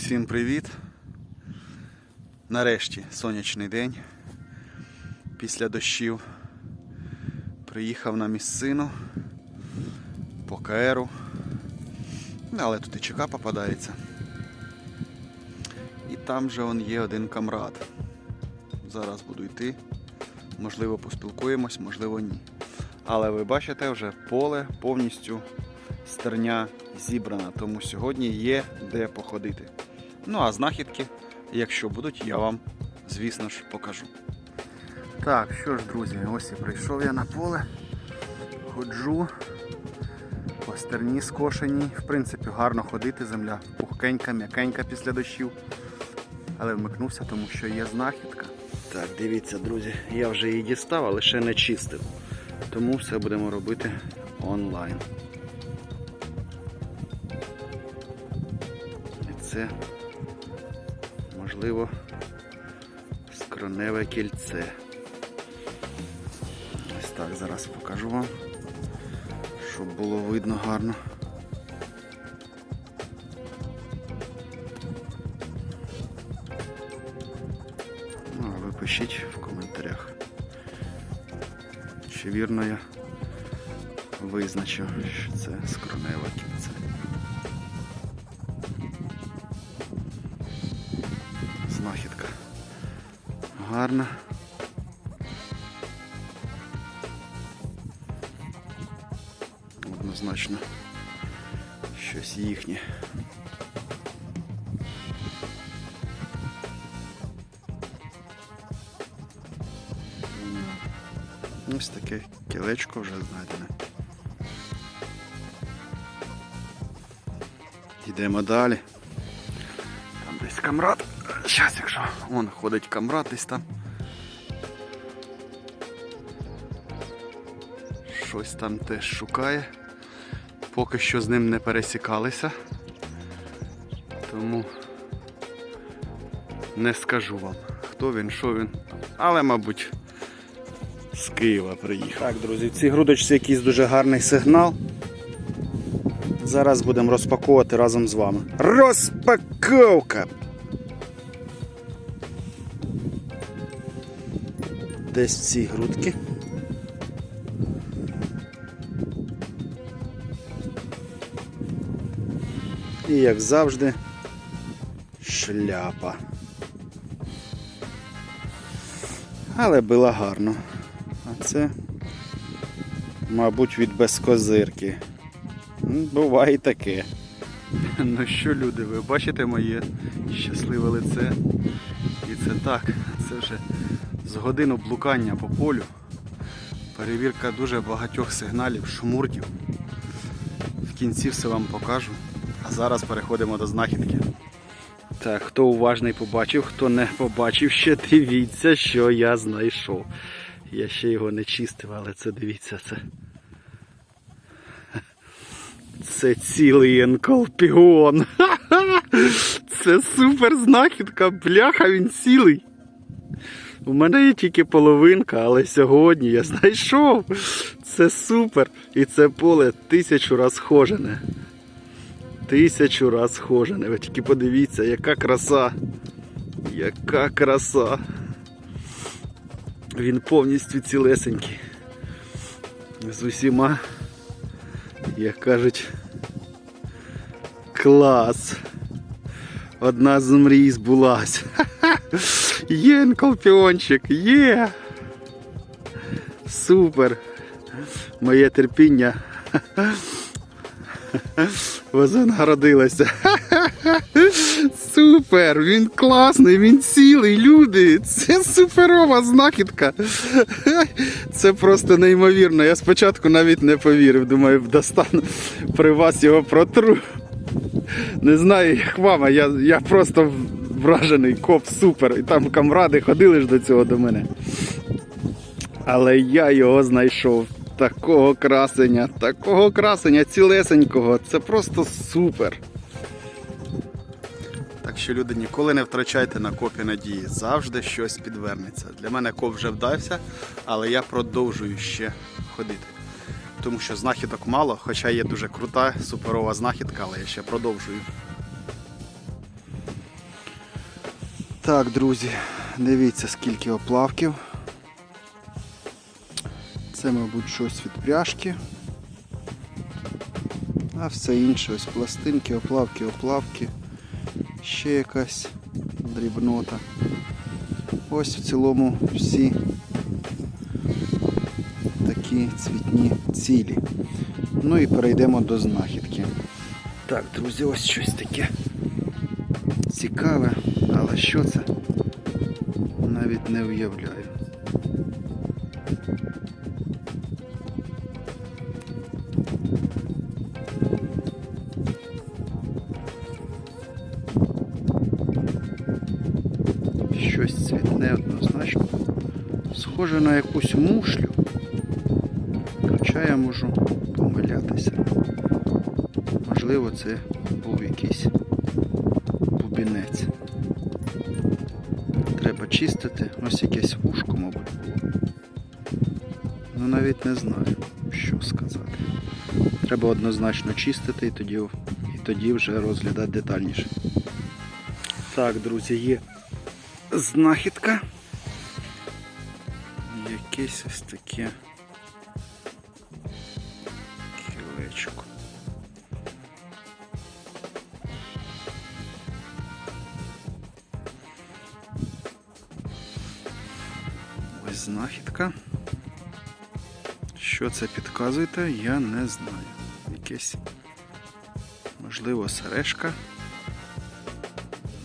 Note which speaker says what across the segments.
Speaker 1: всім привіт. Нарешті сонячний день. Після дощів приїхав на місцину по КРу. Але тут і ЧК попадається. І там же он є один камрад. Зараз буду йти. Можливо, поспілкуємось, можливо, ні. Але ви бачите, вже поле повністю стерня зібрана, тому сьогодні є де походити. Ну а знахідки, якщо будуть, я вам, звісно ж, покажу. Так, що ж, друзі, ось і прийшов я на поле. Ходжу по стерні скошеній. В принципі, гарно ходити, земля пухкенька, м'якенька після дощів. Але вмикнувся, тому що є знахідка. Так, дивіться, друзі, я вже її дістав, але ще не чистив. Тому все будемо робити онлайн. І це, можливо, скроневе кільце. Ось так зараз покажу вам, щоб було видно гарно. Ну, а ви пишіть в коментарях. Чи вірно я визначив, що це скроневе кільце. Гарна. Однозначно щось їхнє. Ось таке кілечко вже знайдене. Йдемо далі. Там десь камрад. Зараз, якщо вон ходить камрад десь там. Щось там теж шукає. Поки що з ним не пересікалися. Тому не скажу вам, хто він, що він. Але, мабуть, з Києва приїхав. Так, друзі, в цій грудочці якийсь дуже гарний сигнал. Зараз будемо розпаковувати разом з вами. Розпаковка! Десь в цій грудки. І як завжди, шляпа. Але було гарно. А це, мабуть, від безкозирки. Буває і таке. Ну що, люди, ви бачите моє щасливе лице? І це так, це вже з годину блукання по полю. Перевірка дуже багатьох сигналів, шмурдів. В кінці все вам покажу. Зараз переходимо до знахідки. Так, хто уважний побачив, хто не побачив, ще дивіться, що я знайшов. Я ще його не чистив, але це дивіться, це. Це цілий енколпіон. Це супер знахідка, бляха, він цілий. У мене є тільки половинка, але сьогодні я знайшов. Це супер. І це поле тисячу раз схожене. Тисячу раз схожене. Ви тільки подивіться, яка краса. Яка краса. Він повністю цілесенький. З усіма, як кажуть, клас. Одна з мрій збулась. Є енколпіончик, є. Супер. Моє терпіння вознагородилося. Супер! Він класний, він цілий, люди. Це суперова знахідка. Це просто неймовірно. Я спочатку навіть не повірив. Думаю, достану при вас його протру. Не знаю, як вам, а я, я просто вражений, коп супер. І там камради ходили ж до цього до мене. Але я його знайшов. Такого красення, такого красення цілесенького. Це просто супер. Так що, люди, ніколи не втрачайте на копі надії. Завжди щось підвернеться. Для мене коп вже вдався, але я продовжую ще ходити. Тому що знахідок мало, хоча є дуже крута, суперова знахідка, але я ще продовжую. Так, друзі, дивіться скільки оплавків. Це, мабуть, щось від пряжки. А все інше, ось пластинки, оплавки, оплавки. Ще якась дрібнота. Ось в цілому всі такі цвітні цілі. Ну і перейдемо до знахідки. Так, друзі, ось щось таке цікаве, але що це? Навіть не уявляю. Схоже на якусь мушлю. Хоча я можу помилятися. Можливо, це був якийсь бубінець. Треба чистити. Ось якесь вушко, мабуть, було. Ну навіть не знаю, що сказати. Треба однозначно чистити і тоді, і тоді вже розглядати детальніше. Так, друзі, є знахідка. Якесь ось таке кілечко. Ось знахідка. Що це підказуєте, я не знаю. Якесь, можливо, сережка,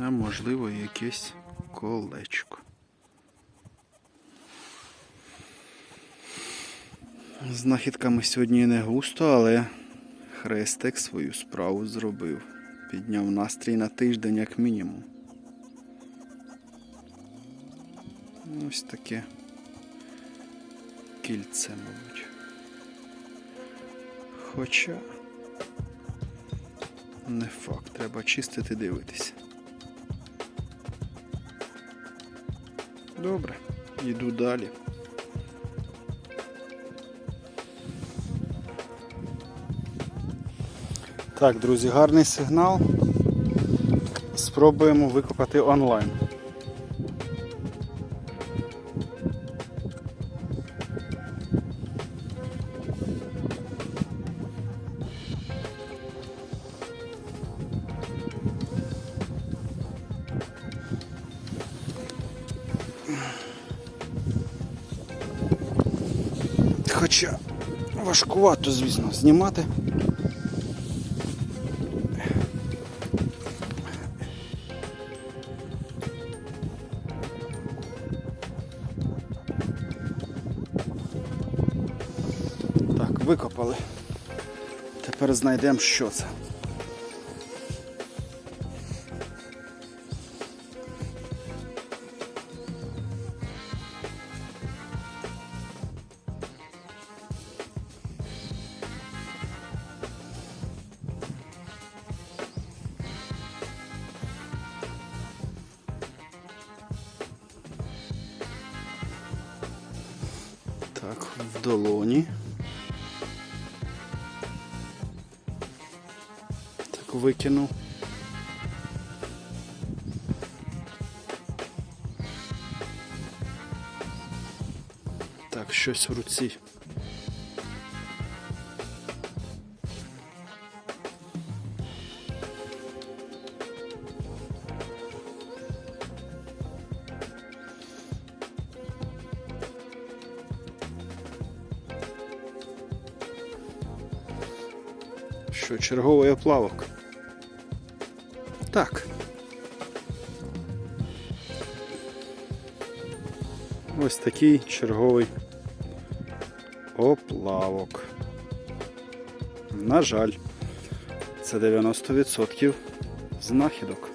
Speaker 1: а можливо, якесь колечко. Знахідками сьогодні не густо, але хрестик свою справу зробив. Підняв настрій на тиждень як мінімум. Ось таке кільце, мабуть. Хоча не факт, треба чистити дивитися. Добре, йду далі. Так, друзі, гарний сигнал. Спробуємо викопати онлайн. Хоча важкувато, звісно, знімати. Тепер знайдемо, що це. Так, в долоні. Так викинув. Так, щось в руці. Що, черговий оплавок? Так. Ось такий черговий оплавок. На жаль, це 90% знахідок.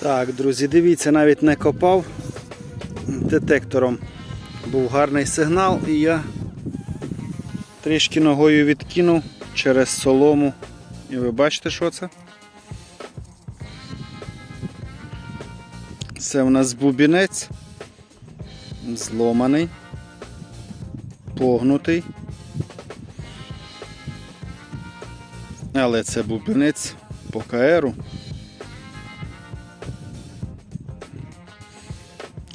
Speaker 1: Так, друзі, дивіться, навіть не копав. Детектором був гарний сигнал і я трішки ногою відкинув через солому. І ви бачите, що це? Це у нас бубінець зломаний, погнутий. Але це бубінець по КРу.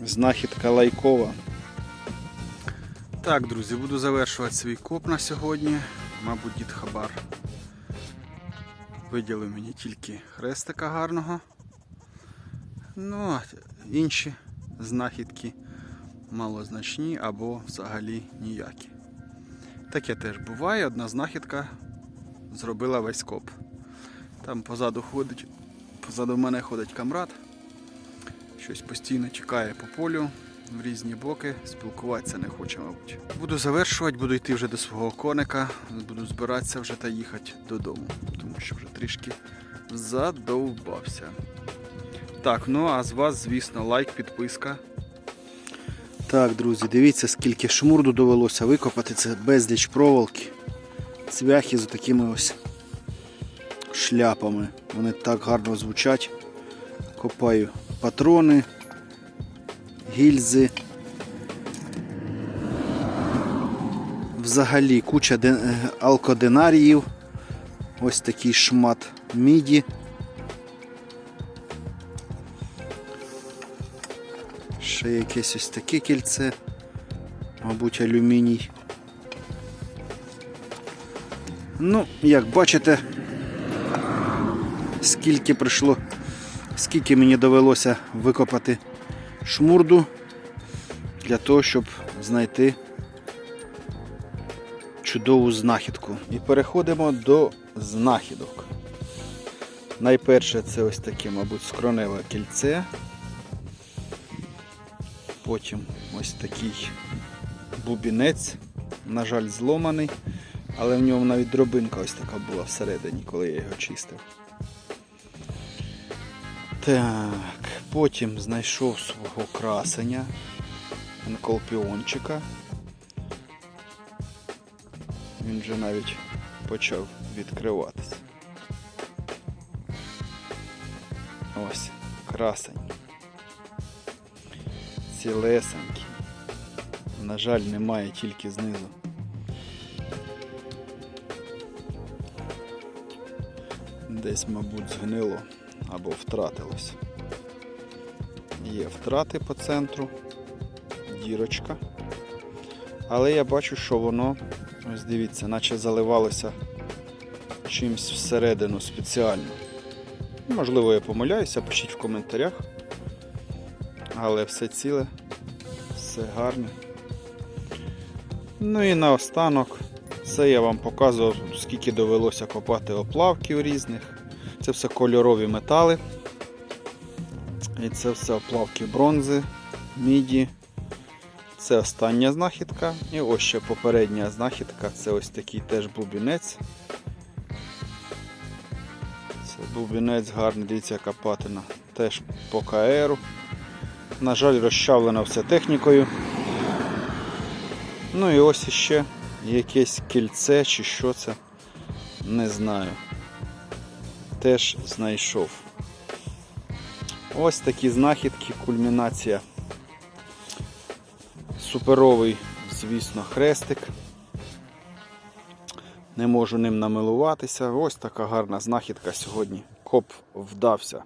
Speaker 1: знахідка лайкова. Так, друзі, буду завершувати свій коп на сьогодні. Мабуть, дід Хабар виділив мені тільки хрестика гарного. Ну, а інші знахідки малозначні або взагалі ніякі. Таке теж буває. Одна знахідка зробила весь коп. Там позаду ходить, позаду мене ходить камрад. Щось постійно тікає по полю в різні боки, спілкуватися не хоче, мабуть. Буду завершувати, буду йти вже до свого коника, буду збиратися вже та їхати додому, тому що вже трішки задовбався. Так, ну а з вас, звісно, лайк, підписка. Так, друзі, дивіться, скільки шмурду довелося викопати. Це безліч проволоки. Цвяхи з такими ось шляпами. Вони так гарно звучать. Копаю патрони, гільзи. Взагалі куча е, алкодинаріїв. Ось такий шмат міді. Ще якесь ось таке кільце. Мабуть, алюміній. Ну, як бачите, скільки прийшло, скільки мені довелося викопати шмурду для того, щоб знайти чудову знахідку. І переходимо до знахідок. Найперше це ось таке, мабуть, скроневе кільце. Потім ось такий бубінець, на жаль, зломаний, але в ньому навіть дробинка ось така була всередині, коли я його чистив. Так, потім знайшов свого красення, енколпіончика. Він вже навіть почав відкриватися. Ось, красень. Цілесенький. На жаль, немає тільки знизу. Десь, мабуть, згнило або втратилось. Є втрати по центру, дірочка. Але я бачу, що воно, ось дивіться, наче заливалося чимось всередину спеціально. Можливо, я помиляюся, пишіть в коментарях. Але все ціле, все гарне. Ну і наостанок, це я вам показував, скільки довелося копати оплавків різних. Це все кольорові метали. І це все оплавки бронзи, міді. Це остання знахідка. І ось ще попередня знахідка це ось такий теж бубінець. Це бубінець гарний, дивіться, яка патина. Теж по КРу. На жаль, розчавлено все технікою. Ну і ось іще якесь кільце чи що це, не знаю. Теж знайшов. Ось такі знахідки, кульмінація. Суперовий, звісно, хрестик. Не можу ним намилуватися. Ось така гарна знахідка сьогодні. Коп вдався.